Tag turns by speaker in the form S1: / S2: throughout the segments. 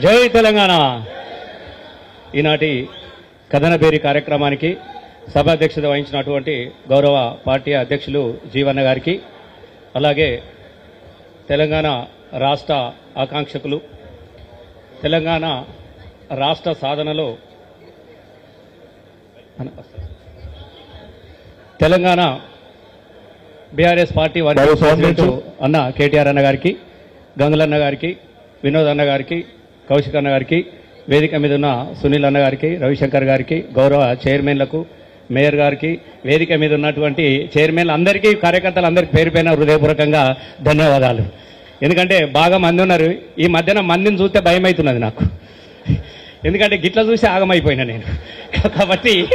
S1: జై తెలంగాణ ఈనాటి కథనబేరి కార్యక్రమానికి సభాధ్యక్షత వహించినటువంటి గౌరవ పార్టీ అధ్యక్షులు జీవన్న గారికి అలాగే తెలంగాణ రాష్ట్ర ఆకాంక్షకులు తెలంగాణ రాష్ట్ర సాధనలో తెలంగాణ బీఆర్ఎస్ పార్టీ వారి. అన్న కేటీఆర్ అన్న గారికి గంగులన్న గారికి వినోద్ అన్న గారికి కౌశిక్ అన్న గారికి వేదిక మీద ఉన్న సునీల్ అన్న గారికి రవిశంకర్ గారికి గౌరవ చైర్మన్లకు మేయర్ గారికి వేదిక మీద ఉన్నటువంటి చైర్మన్లు అందరికీ కార్యకర్తలు అందరికీ పేరు పైన హృదయపూర్వకంగా ధన్యవాదాలు. ఎందుకంటే బాగా మంది ఉన్నారు. ఈ మధ్యన మందిని చూస్తే భయం అవుతున్నది నాకు. ఎందుకంటే గిట్ల చూసి ఆగమైపోయినా నేను. కాబట్టి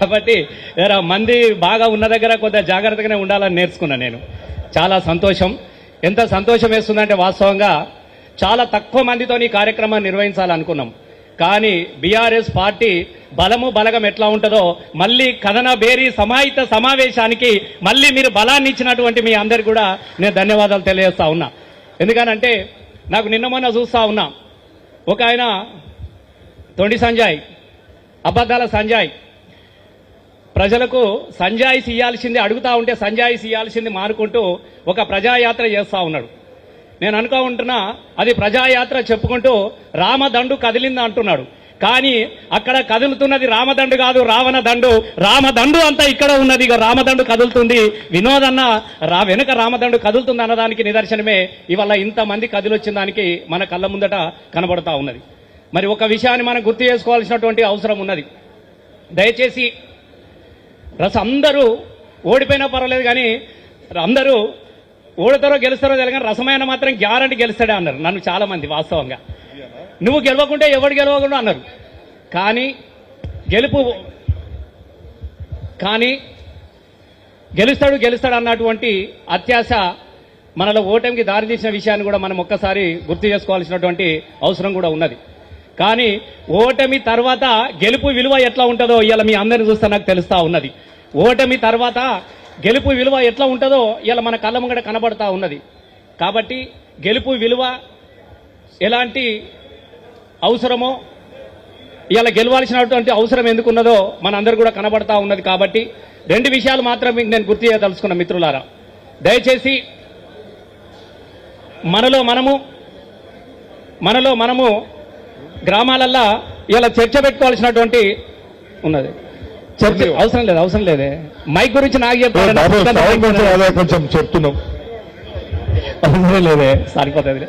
S1: కాబట్టి మంది బాగా ఉన్న దగ్గర కొద్దిగా జాగ్రత్తగానే ఉండాలని నేర్చుకున్నాను నేను. చాలా సంతోషం. ఎంత సంతోషం వేస్తుందంటే వాస్తవంగా చాలా తక్కువ మందితో ఈ కార్యక్రమాన్ని నిర్వహించాలనుకున్నాం. కానీ బీఆర్ఎస్ పార్టీ బలము బలగం ఎట్లా ఉంటుందో మళ్ళీ కథన బేరీ సమాహిత సమావేశానికి మళ్ళీ మీరు బలాన్ని ఇచ్చినటువంటి మీ అందరికి కూడా నేను ధన్యవాదాలు తెలియజేస్తా ఉన్నా. ఎందుకనంటే నాకు నిన్న మొన్న చూస్తా ఉన్నా. ఒక ఆయన తొండి సంజయ్ అబద్ధాల సంజయ్. ప్రజలకు సంజాయిస్ ఇవ్వాల్సింది అడుగుతా ఉంటే సంజాయిస్ ఇవ్వాల్సింది మానుకుంటూ ఒక ప్రజాయాత్ర చేస్తా ఉన్నాడు. నేను అనుకో ఉంటున్నా అది ప్రజాయాత్ర చెప్పుకుంటూ రామదండు కదిలింది అంటున్నాడు. కానీ అక్కడ కదులుతున్నది రామదండు కాదు రావణ దండు రామదండు అంతా ఇక్కడ ఉన్నది ఇక రామదండు కదులుతుంది. వినోదన్న రా వెనుక రామదండు కదులుతుంది అన్నదానికి నిదర్శనమే. ఇవాళ ఇంతమంది కదిలొచ్చిన దానికి మన కళ్ళ ముందట కనబడతా ఉన్నది. మరి ఒక విషయాన్ని మనం గుర్తు చేసుకోవాల్సినటువంటి అవసరం ఉన్నది. దయచేసి రస అందరూ ఓడిపోయినా పర్వాలేదు కానీ అందరూ ఓడతారో గెలుస్తారో తెలియని రసమైన మాత్రం గ్యారంటీ గెలుస్తాడే అన్నారు. నన్ను చాలా మంది వాస్తవంగా. నువ్వు గెలవకుంటే ఎవడు గెలవకుండా అన్నారు. కానీ గెలుపు కానీ గెలుస్తాడు గెలుస్తాడు అన్నటువంటి అత్యాశ మనలో ఓటమికి దారితీసిన విషయాన్ని కూడా మనం ఒక్కసారి గుర్తు చేసుకోవాల్సినటువంటి అవసరం కూడా ఉన్నది. కానీ ఓటమి తర్వాత గెలుపు విలువ ఎట్లా ఉంటుందో ఇవాళ మీ అందరిని చూస్తే నాకు తెలుస్తా ఉన్నది. ఓటమి తర్వాత గెలుపు విలువ ఎట్లా ఉంటుందో ఇవాళ మన కళ్ళ ముంగడ కనబడతా ఉన్నది. కాబట్టి గెలుపు విలువ ఎలాంటి అవసరమో ఇవాళ గెలవాల్సినటువంటి అవసరం ఎందుకున్నదో మనందరూ కూడా కనబడతా ఉన్నది కాబట్టి రెండు విషయాలు మాత్రం మీకు నేను గుర్తు చేయదలుచుకున్న మిత్రులారా. దయచేసి మనలో మనము మనలో మనము గ్రామాలల్లో ఇలా చర్చ పెట్టుకోవాల్సినటువంటి ఉన్నది. చర్చ అవసరం లేదు అవసరం లేదే. మైక్ గురించి నాకు
S2: కొంచెం
S1: చెప్పారు
S2: అదే కొంచెం చెప్తున్నాం.
S1: అవసరం లేదే సరిపోతుంది.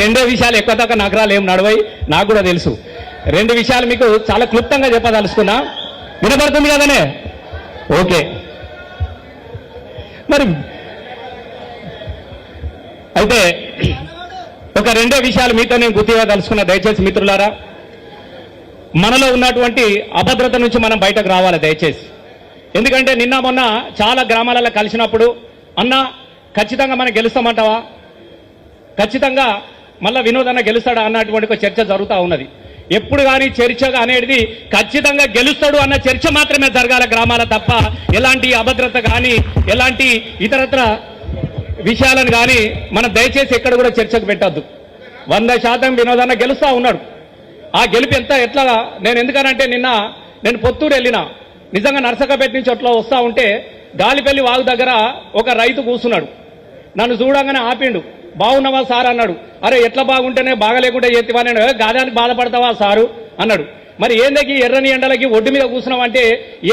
S1: రెండే విషయాలు ఎక్కువ తక్కువ నగరాలు ఏం నడవై నాకు కూడా తెలుసు. రెండు విషయాలు మీకు చాలా క్లుప్తంగా చెప్పదలుచుకున్నా. వినపడుతుంది కదనే? ఓకే. మరి అయితే ఒక రెండే విషయాలు మీతో నేను గుర్తుగా తలుచుకున్నా దయచేసి మిత్రులారా మనలో ఉన్నటువంటి అభద్రత నుంచి మనం బయటకు రావాలి దయచేసి. ఎందుకంటే నిన్న మొన్న చాలా గ్రామాలలో కలిసినప్పుడు అన్న ఖచ్చితంగా మనం గెలుస్తామంటావా? ఖచ్చితంగా మళ్ళీ వినోద్ అన్న గెలుస్తాడా అన్నటువంటి ఒక చర్చ జరుగుతూ ఉన్నది. ఎప్పుడు కానీ చర్చ అనేది ఖచ్చితంగా గెలుస్తాడు అన్న చర్చ మాత్రమే జరగాల గ్రామాల తప్ప ఎలాంటి అభద్రత కానీ ఎలాంటి ఇతరత్ర విషయాలను కానీ మనం దయచేసి ఎక్కడ కూడా చర్చకు పెట్టద్దు. వంద శాతం వినోదన్న గెలుస్తూ ఉన్నాడు. ఆ గెలుపు ఎంత? ఎట్లా? నేను ఎందుకనంటే నిన్న నేను పొత్తూరు వెళ్ళిన. నిజంగా నర్సకపేట నుంచి అట్లా వస్తా ఉంటే గాలిపల్లి వాగు దగ్గర ఒక రైతు కూర్చున్నాడు. నన్ను చూడంగానే ఆపిండు. బాగున్నావా సార్? అన్నాడు. అరే ఎట్లా బాగుంటేనే బాగలేకుండా ఎత్తివా నేను గాదానికి బాధపడతావా సారు? అన్నాడు. మరి ఏందకి ఎర్రని ఎండలకి ఒడ్డు మీద కూర్చున్నామంటే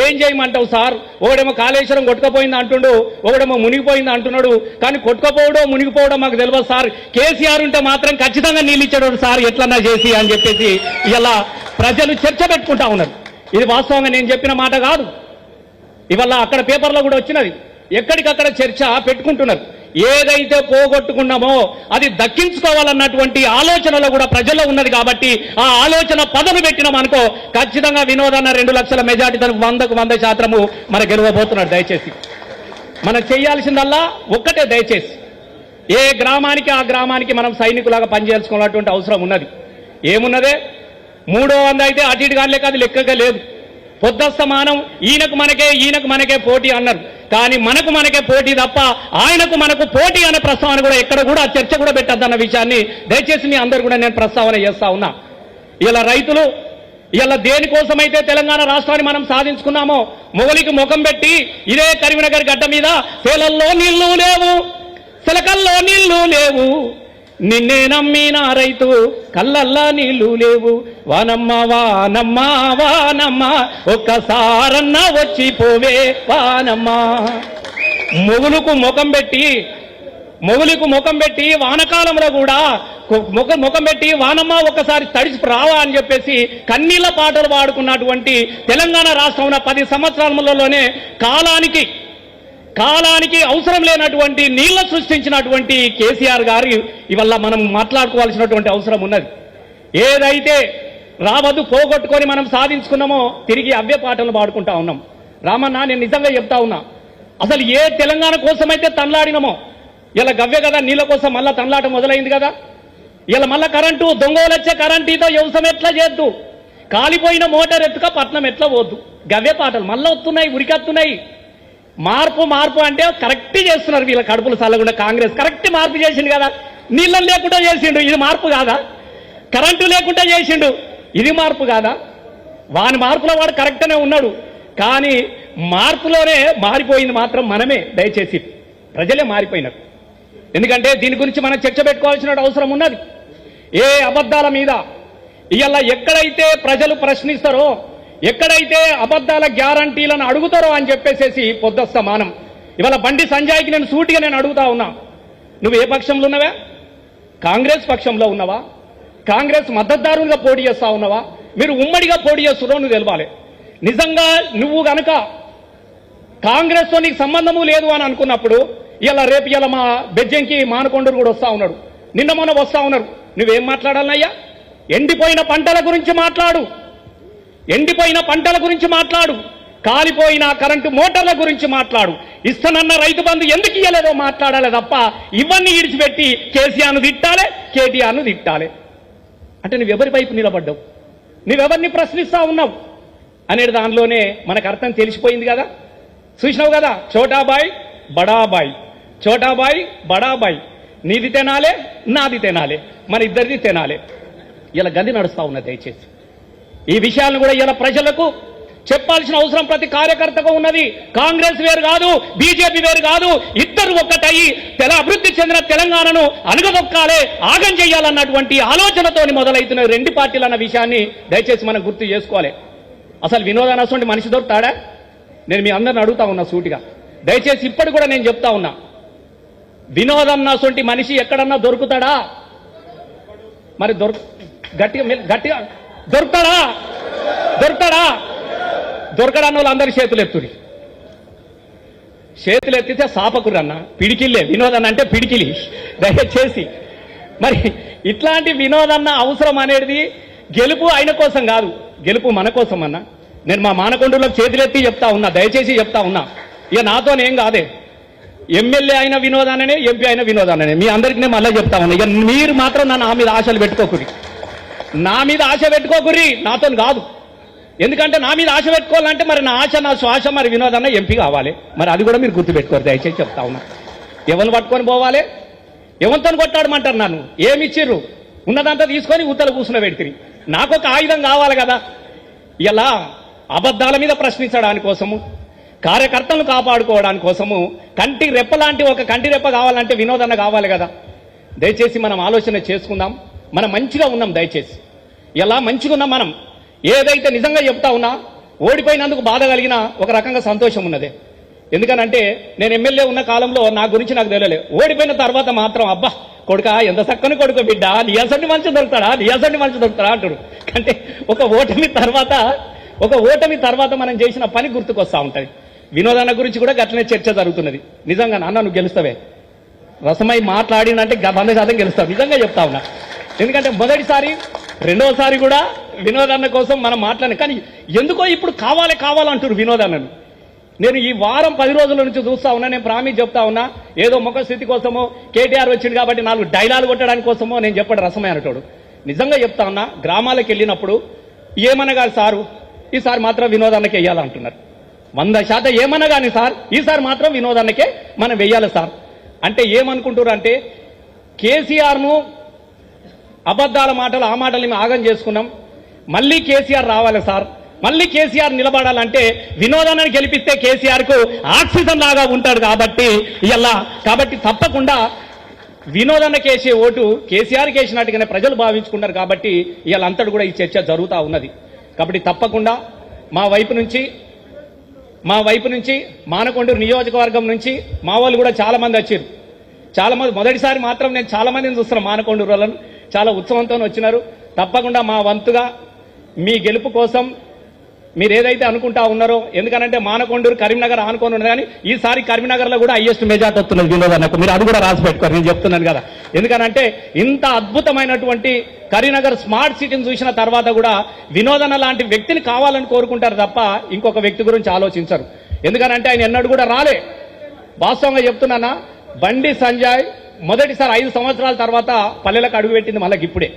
S1: ఏం చేయమంటావు సార్? ఒకడేమో కాళేశ్వరం కొట్టుకపోయింది అంటుండు ఒకడేమో మునిగిపోయింది అంటున్నాడు. కానీ కొట్టుకపోవడో మునిగిపోవడం మాకు తెలియదు సార్. కేసీఆర్ ఉంటే మాత్రం ఖచ్చితంగా నీళ్ళు ఇచ్చాడు సార్ ఎట్లన్నా చేసి అని చెప్పేసి ఇలా ప్రజలు చర్చ పెట్టుకుంటా ఉన్నారు. ఇది వాస్తవంగా నేను చెప్పిన మాట కాదు. ఇవాళ అక్కడ పేపర్లో కూడా వచ్చినది. ఎక్కడికక్కడ చర్చ పెట్టుకుంటున్నారు. ఏదైతే పోగొట్టుకున్నామో అది దక్కించుకోవాలన్నటువంటి ఆలోచనలో కూడా ప్రజల్లో ఉన్నది కాబట్టి ఆ ఆలోచన పదను పెట్టినాం అనుకో ఖచ్చితంగా వినోదన్న రెండు లక్షల మెజార్టీ తనకు వందకు వంద శాతము మన గెలవబోతున్నాడు దయచేసి. మనం చేయాల్సిందల్లా ఒక్కటే దయచేసి. ఏ గ్రామానికి ఆ గ్రామానికి మనం సైనికులాగా పనిచేయాల్సుకున్నటువంటి అవసరం ఉన్నది. ఏమున్నదే? మూడో వంద అయితే అటు ఇటు కానీ అది లెక్కగా లేదు. పొద్దస్తమానం ఈయనకు మనకే ఈయనకు మనకే పోటీ అన్నారు. కానీ మనకు మనకే పోటీ తప్ప ఆయనకు మనకు పోటీ అనే ప్రస్తావన కూడా ఎక్కడ కూడా చర్చ కూడా పెట్టద్దన్న విషయాన్ని దయచేసి మీ అందరు కూడా నేను ప్రస్తావన చేస్తా ఉన్నా. ఇలా రైతులు ఇలా దేనికోసమైతే తెలంగాణ రాష్ట్రాన్ని మనం సాధించుకున్నామో మొగలికి ముఖం పెట్టి ఇదే కరీంనగర్ గడ్డ మీద సేలల్లో నీళ్ళు లేవు సిలకల్లో నీళ్ళు లేవు. నిన్నే నమ్మిన రైతు కళ్ళల్లా నీళ్ళు లేవు. వానమ్మ వానమ్మ వానమ్మ ఒక్కసారన్న వచ్చి పోవే వానమ్మ. మొగులుకు ముఖం పెట్టి మొగులికు ముఖం పెట్టి వానకాలంలో కూడా కు- ముఖ ముఖం పెట్టి వానమ్మ ఒక్కసారి తడిచి రావా అని చెప్పేసి కన్నీళ్ళ పాటలు పాడుకున్నటువంటి తెలంగాణ రాష్ట్రంలో పది సంవత్సరాలలోనే కాలానికి కాలానికి అవసరం లేనటువంటి నీళ్ళ సృష్టించినటువంటి కేసీఆర్ గారి ఇవల్ల మనం మాట్లాడుకోవాల్సినటువంటి అవసరం ఉన్నది. ఏదైతే రావద్దు పోగొట్టుకొని మనం సాధించుకున్నామో తిరిగి అవే పాటలు పాడుకుంటా ఉన్నాం. రామన్న నేను నిజంగా చెప్తా ఉన్నా. అసలు ఏ తెలంగాణ కోసమైతే తన్లాడినమో ఇలా గవ్వే కదా నీళ్ళ కోసం మళ్ళా తన్లాట మొదలైంది కదా. ఇలా మళ్ళా కరెంటు దొంగలు వచ్చే కరెంటుతో వ్యవసాయం ఎట్లా చేద్దు కాలిపోయిన మోటార్ ఎత్తుక పట్నం ఎట్లా పోద్దు? గవ్వే పాటలు మళ్ళా వస్తున్నాయి ఉరికెత్తున్నాయి మార్పు మార్పు అంటే కరెక్ట్ చేస్తున్నారు వీళ్ళ కడుపులు చల్లకుండా కాంగ్రెస్. కరెక్ట్ మార్పు చేసిండు కదా. నీళ్ళని లేకుండా చేసిండు. ఇది మార్పు కాదా? కరెంటు లేకుండా చేసిండు. ఇది మార్పు కాదా? వాని మార్పులో వాడు కరెక్ట్నే ఉన్నాడు. కానీ మార్పులోనే మారిపోయింది మాత్రం మనమే. దయచేసి ప్రజలే మారిపోయినారు. ఎందుకంటే దీని గురించి మనం చర్చ పెట్టుకోవాల్సిన అవసరం ఉన్నది. ఏ అబద్ధాల మీద? ఇవాళ ఎక్కడైతే ప్రజలు ప్రశ్నిస్తారో ఎక్కడైతే అబద్ధాల గ్యారంటీలను అడుగుతారో అని చెప్పేసేసి పొద్దుస్తా మానం. ఇవాళ బండి సంజయ్కి నేను సూటిగా నేను అడుగుతా ఉన్నా. నువ్వు ఏ పక్షంలో ఉన్నావా? కాంగ్రెస్ పక్షంలో ఉన్నావా? కాంగ్రెస్ మద్దతుదారులుగా పోటీ చేస్తా ఉన్నావా? మీరు ఉమ్మడిగా పోటీ చేస్తున్నావు నువ్వు తెలవాలి. నిజంగా నువ్వు గనక కాంగ్రెస్తో నీకు సంబంధము లేదు అని అనుకున్నప్పుడు ఇలా రేపు ఇలా మా బెజ్జంకి మానకొండరు కూడా వస్తా ఉన్నాడు. నిన్న మొన్న వస్తా ఉన్నారు. నువ్వేం మాట్లాడాలయ్యా ఎండిపోయిన పంటల గురించి మాట్లాడు. ఎండిపోయిన పంటల గురించి మాట్లాడు. కాలిపోయిన కరెంటు మోటార్ల గురించి మాట్లాడు. ఇస్తానన్న రైతు బంధు ఎందుకు ఇయ్యలేదో మాట్లాడాలి తప్ప ఇవన్నీ ఇడిచిపెట్టి కేసీఆర్ను తిట్టాలి కేటీఆర్ను తిట్టాలి. అంటే నువ్వెవరి వైపు నిలబడ్డావు? నువ్వెవరిని ప్రశ్నిస్తా ఉన్నావు? అనేది దానిలోనే మనకు అర్థం తెలిసిపోయింది కదా. చూసినావు కదా? చోటాబాయ్ బడాబాయ్. చోటాబాయ్ బడాబాయ్. నీది తినాలే నాది తినాలే. మన ఇద్దరిది తినాలే. ఇలా గది నడుస్తా ఉన్నది దయచేసి. ఈ విషయాలను కూడా ఇలా ప్రజలకు చెప్పాల్సిన అవసరం ప్రతి కార్యకర్తకు ఉన్నది. కాంగ్రెస్ వేరు కాదు బీజేపీ వేరు కాదు ఇద్దరు ఒక్కటయ్యి తెల అభివృద్ధి చెందిన తెలంగాణను అణగదొక్కాలే ఆగం చేయాలన్నటువంటి ఆలోచనతోని మొదలవుతున్న రెండు పార్టీలు అన్న విషయాన్ని దయచేసి మనం గుర్తు చేసుకోవాలి. అసలు వినోదాన్ని అటువంటి మనిషి దొరుకుతాడా? నేను మీ అందరిని అడుగుతా ఉన్నా సూటిగా. దయచేసి ఇప్పటి కూడా నేను చెప్తా ఉన్నా. వినోదన్న అటువంటి మనిషి ఎక్కడన్నా దొరుకుతాడా? మరి దొరుకు గట్టిగా గట్టిగా దొరుకుతాడా దొరుకుతాడా దొరకడాన్న వాళ్ళు అందరి చేతులు ఎత్తురి చేతులు ఎత్తితే సాపకురు అన్న పిడికిల్లే. వినోదన్న అంటే పిడికిలి. దయచేసి. మరి ఇట్లాంటి వినోదన్న అవసరం అనేది గెలుపు ఆయన కోసం కాదు. గెలుపు మన కోసం అన్న. నేను మా మానకొండలకు చేతులెత్తి చెప్తా ఉన్నా దయచేసి చెప్తా ఉన్నా. ఇక నాతోనేం కాదే. ఎమ్మెల్యే అయిన వినోదాననే ఎంపీ అయిన వినోదాననే మీ అందరికీ మళ్ళీ చెప్తా ఉన్నా. ఇక మీరు మాత్రం నన్ను ఆ మీద ఆశలు పెట్టుకోకురి నా మీద ఆశ పెట్టుకోకురి నాతో కాదు. ఎందుకంటే నా మీద ఆశ పెట్టుకోవాలంటే మరి నా ఆశ నా శ్వాస మరి వినోదన్న ఎంపీ కావాలి. మరి అది కూడా మీరు గుర్తుపెట్టుకోరు. దయచేసి చెప్తా ఉన్నా. ఎవరిని పట్టుకొని పోవాలి? ఎవరితో కొట్టాడమంటారు నన్ను? ఏమి ఇచ్చిర్రు ఉన్నదంతా తీసుకొని ఉత్తలు కూర్చున్న పెడితే నాకు ఒక ఆయుధం కావాలి కదా. ఇలా అబద్ధాల మీద ప్రశ్నించడానికి కోసము కార్యకర్తలను కాపాడుకోవడానికి కోసము కంటి రెప్ప లాంటి ఒక కంటి రెప్ప కావాలంటే వినోదన్న కావాలి కదా. దయచేసి మనం ఆలోచన చేసుకుందాం. మనం మంచిగా ఉన్నాం దయచేసి. ఎలా మంచిగా ఉన్నాం మనం? ఏదైతే నిజంగా చెప్తా ఉన్నా ఓడిపోయినందుకు బాధ కలిగిన ఒక రకంగా సంతోషం ఉన్నదే. ఎందుకనంటే నేను ఎమ్మెల్యే ఉన్న కాలంలో నా గురించి నాకు తెలియలే. ఓడిపోయిన తర్వాత మాత్రం అబ్బా కొడుక ఎంత చక్కని కొడుకు బిడ్డ నియాసండి మంచి దొరుకుతాడా నియాసండి మంచి దొరుకుతాడా అంటాడు. అంటే ఒక ఓటమి తర్వాత ఒక ఓటమి తర్వాత మనం చేసిన పని గుర్తుకొస్తా ఉంటది. వినోదాన గురించి కూడా గట్లనే చర్చ జరుగుతున్నది. నిజంగా నాన్న నువ్వు గెలుస్తావే. రసమై మాట్లాడినంటే గ- వంద శాతం గెలుస్తావు. నిజంగా చెప్తా ఉన్నా. ఎందుకంటే మొదటిసారి రెండవసారి కూడా వినోదన్న కోసం మనం మాట్లాడిన కానీ ఎందుకో ఇప్పుడు కావాలి కావాలంటారు వినోదన్నను. నేను ఈ వారం పది రోజుల నుంచి చూస్తా ఉన్నా నేను ప్రామిస్ చెప్తా ఉన్నా ఏదో ముఖ స్థితి కోసమో కేటీఆర్ వచ్చింది కాబట్టి నాలుగు డైలాగ్ కొట్టడానికి కోసమో నేను చెప్పడం రసమే అనటోడు. నిజంగా చెప్తా ఉన్నా గ్రామాలకు వెళ్ళినప్పుడు ఏమనగా సారు? ఈసారి మాత్రం వినోదానికి వెయ్యాలంటున్నారు వంద శాతం ఏమన్నా కానీ సార్ ఈసారి మాత్రం వినోదానికే మనం వెయ్యాలి సార్. అంటే ఏమనుకుంటున్నారు అంటే కేసీఆర్ను అబద్ధాల మాటలు ఆ మాటలు మేము ఆగం చేసుకున్నాం. మళ్ళీ కేసీఆర్ రావాలి సార్. మళ్ళీ కేసీఆర్ నిలబడాలంటే వినోదాన్ని గెలిపిస్తే కేసీఆర్కు ఆక్సిజన్ లాగా ఉంటాడు కాబట్టి ఇలా కాబట్టి తప్పకుండా వినోదన్న కేసే ఓటు కేసీఆర్ కేసినట్టుగానే ప్రజలు భావించుకున్నారు కాబట్టి ఇవాళంతటి కూడా ఈ చర్చ జరుగుతూ ఉన్నది. కాబట్టి తప్పకుండా మా వైపు నుంచి మా వైపు నుంచి మానకొండూరు నియోజకవర్గం నుంచి మా వాళ్ళు కూడా చాలామంది వచ్చారు. చాలా మంది మొదటిసారి మాత్రం నేను చాలామందిని చూస్తున్నాను మానకొండూరు వాళ్ళను. చాలా ఉత్సవంతో వచ్చినారు. తప్పకుండా మా వంతుగా మీ గెలుపు కోసం మీరు ఏదైతే అనుకుంటా ఉన్నారో ఎందుకనంటే మానకొండూరు కరీంనగర్ ఆనుకొని ఉన్నది కానీ ఈసారి కరీంనగర్లో కూడా హైయెస్ట్ మెజార్టీ వస్తున్నది వినోద్ అన్నకు. మీరు అది కూడా రాసి పెట్టుకోరు నేను చెప్తున్నాను కదా. ఎందుకనంటే ఇంత అద్భుతమైనటువంటి కరీంనగర్ స్మార్ట్ సిటీని చూసిన తర్వాత కూడా వినోదన లాంటి వ్యక్తిని కావాలని కోరుకుంటారు తప్ప ఇంకొక వ్యక్తి గురించి ఆలోచించరు. ఎందుకనంటే ఆయన ఎన్నడూ కూడా రాలే. వాస్తవంగా చెప్తున్నానా? బండి సంజయ్ మొదటిసారి ఐదు సంవత్సరాల తర్వాత పల్లెలకు అడుగుపెట్టింది మళ్ళీ ఇప్పుడే.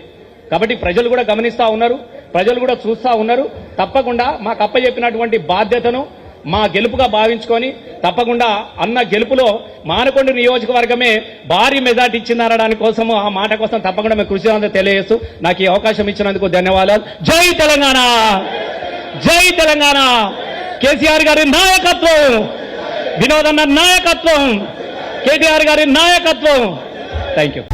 S1: కాబట్టి ప్రజలు కూడా గమనిస్తూ ఉన్నారు ప్రజలు కూడా చూస్తూ ఉన్నారు. తప్పకుండా మాకు అప్ప చెప్పినటువంటి బాధ్యతను మా గెలుపుగా భావించుకొని తప్పకుండా అన్న గెలుపులో మానకొండ నియోజకవర్గమే భారీ మెజార్టీ ఇచ్చిందనడానికి కోసం ఆ మాట కోసం తప్పకుండా మేము కృషి అంతా తెలియజేస్తూ నాకు ఈ అవకాశం ఇచ్చినందుకు ధన్యవాదాలు. జై తెలంగాణ! జై తెలంగాణ! కేసీఆర్ గారి నాయకత్వం! వినోదన్న నాయకత్వం! కేటీఆర్ గారి నాయకత్వం. Thank you